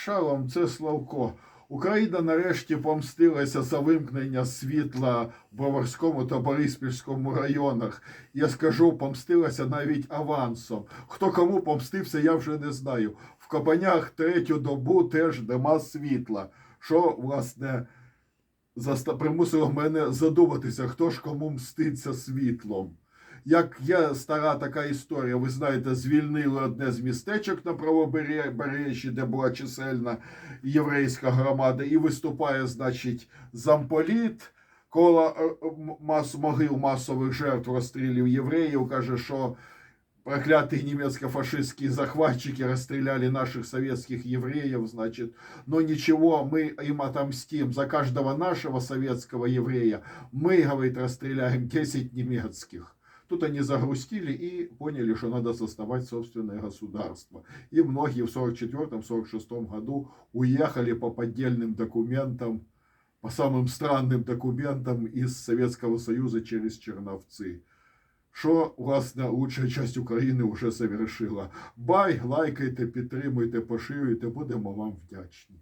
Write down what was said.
Шалом, це Славко. Україна нарешті помстилася за вимкнення світла в Броварському та Бориспільському районах. Я скажу, помстилася навіть авансом. Хто кому помстився, я вже не знаю. В Кабанях третю добу теж нема світла. Що, власне, примусило мене задуматися, хто ж кому мститься світлом. Як є стара така історія, ви знаєте, звільнили одне з містечок на правобережжі, де була чисельна єврейська громада, і виступає, значить, замполіт коло е, м- мас, могил масових жертв розстрілів євреїв, каже, що проклятые немецко-фашистские захватчики расстреляли наших советских евреев, значит, но ничего, мы им отомстим. За каждого нашего советского еврея мы, говорит, расстреляем 10 немецких. Тут они загрустили и поняли, что надо создавать собственное государство. И многие в 44-46 году уехали по поддельным документам, по самым странным документам из Советского Союза через Черновцы. Що, власне, лучша часть України вже завершила. Бай, лайкайте, підтримуйте, поширюйте, будемо вам вдячні.